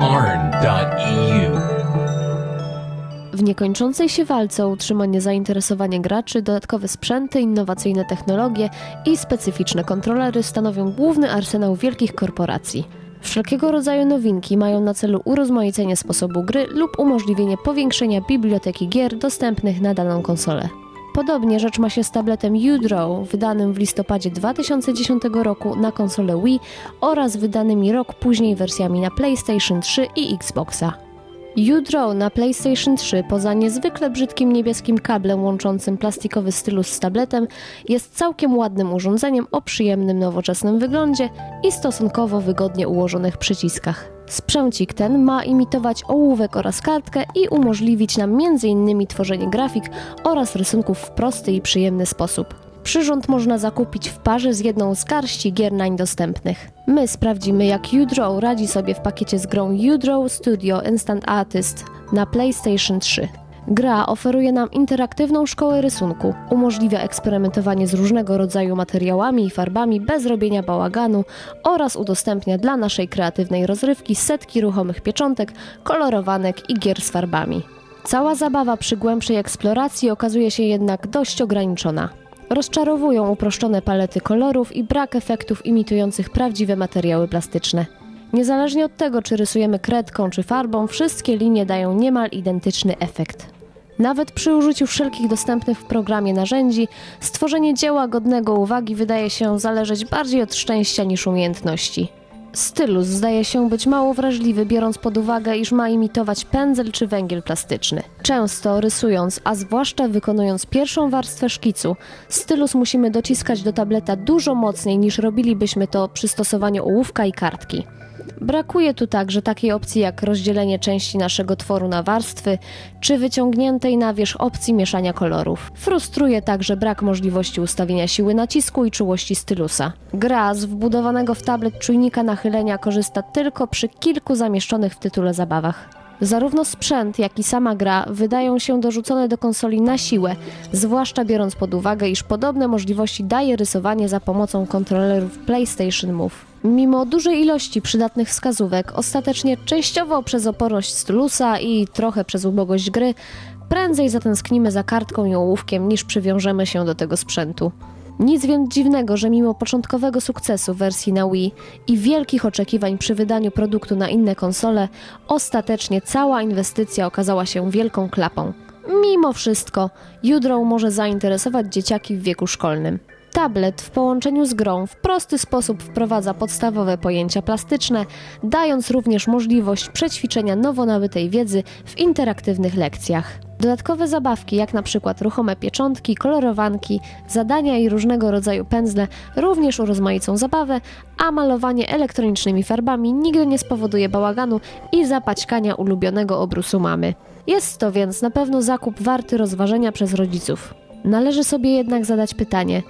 arn.eu. W niekończącej się walce o utrzymanie zainteresowania graczy dodatkowe sprzęty, innowacyjne technologie i specyficzne kontrolery stanowią główny arsenał wielkich korporacji. Wszelkiego rodzaju nowinki mają na celu urozmaicenie sposobu gry lub umożliwienie powiększenia biblioteki gier dostępnych na daną konsolę. Podobnie rzecz ma się z tabletem U-Draw, wydanym w listopadzie 2010 roku na konsolę Wii oraz wydanymi rok później wersjami na PlayStation 3 i Xboxa. U-Draw na PlayStation 3 poza niezwykle brzydkim niebieskim kablem łączącym plastikowy stylus z tabletem jest całkiem ładnym urządzeniem o przyjemnym nowoczesnym wyglądzie i stosunkowo wygodnie ułożonych przyciskach. Sprzęcik ten ma imitować ołówek oraz kartkę i umożliwić nam m.in. tworzenie grafik oraz rysunków w prosty i przyjemny sposób. Przyrząd można zakupić w parze z jedną z garści gier nań dostępnych. My sprawdzimy, jak U-Draw radzi sobie w pakiecie z grą U-Draw Studio Instant Artist na PlayStation 3. Gra oferuje nam interaktywną szkołę rysunku, umożliwia eksperymentowanie z różnego rodzaju materiałami i farbami bez robienia bałaganu oraz udostępnia dla naszej kreatywnej rozrywki setki ruchomych pieczątek, kolorowanek i gier z farbami. Cała zabawa przy głębszej eksploracji okazuje się jednak dość ograniczona. Rozczarowują uproszczone palety kolorów i brak efektów imitujących prawdziwe materiały plastyczne. Niezależnie od tego, czy rysujemy kredką czy farbą, wszystkie linie dają niemal identyczny efekt. Nawet przy użyciu wszelkich dostępnych w programie narzędzi, stworzenie dzieła godnego uwagi wydaje się zależeć bardziej od szczęścia niż umiejętności. Stylus zdaje się być mało wrażliwy, biorąc pod uwagę, iż ma imitować pędzel czy węgiel plastyczny. Często rysując, a zwłaszcza wykonując pierwszą warstwę szkicu, stylus musimy dociskać do tableta dużo mocniej niż robilibyśmy to przy stosowaniu ołówka i kartki. Brakuje tu także takiej opcji jak rozdzielenie części naszego tworu na warstwy, czy wyciągniętej na wierzch opcji mieszania kolorów. Frustruje także brak możliwości ustawienia siły nacisku i czułości stylusa. Gra z wbudowanego w tablet czujnika nachylenia korzysta tylko przy kilku zamieszczonych w tytule zabawach. Zarówno sprzęt, jak i sama gra wydają się dorzucone do konsoli na siłę, zwłaszcza biorąc pod uwagę, iż podobne możliwości daje rysowanie za pomocą kontrolerów PlayStation Move. Mimo dużej ilości przydatnych wskazówek, ostatecznie częściowo przez oporność stylusa i trochę przez ubogość gry, prędzej zatęsknimy za kartką i ołówkiem niż przywiążemy się do tego sprzętu. Nic więc dziwnego, że mimo początkowego sukcesu wersji na Wii i wielkich oczekiwań przy wydaniu produktu na inne konsole, ostatecznie cała inwestycja okazała się wielką klapą. Mimo wszystko, Udrow może zainteresować dzieciaki w wieku szkolnym. Tablet w połączeniu z grą w prosty sposób wprowadza podstawowe pojęcia plastyczne, dając również możliwość przećwiczenia nowo nabytej wiedzy w interaktywnych lekcjach. Dodatkowe zabawki, jak na przykład ruchome pieczątki, kolorowanki, zadania i różnego rodzaju pędzle, również urozmaicą zabawę, a malowanie elektronicznymi farbami nigdy nie spowoduje bałaganu i zapaćkania ulubionego obrusu mamy. Jest to więc na pewno zakup warty rozważenia przez rodziców. Należy sobie jednak zadać pytanie,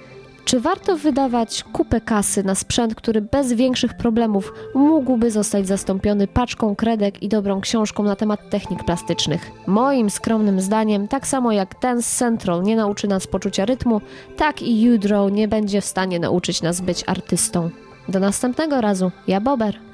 czy warto wydawać kupę kasy na sprzęt, który bez większych problemów mógłby zostać zastąpiony paczką kredek i dobrą książką na temat technik plastycznych? Moim skromnym zdaniem, tak samo jak Dance Central nie nauczy nas poczucia rytmu, tak i U-Draw nie będzie w stanie nauczyć nas być artystą. Do następnego razu, ja Bober.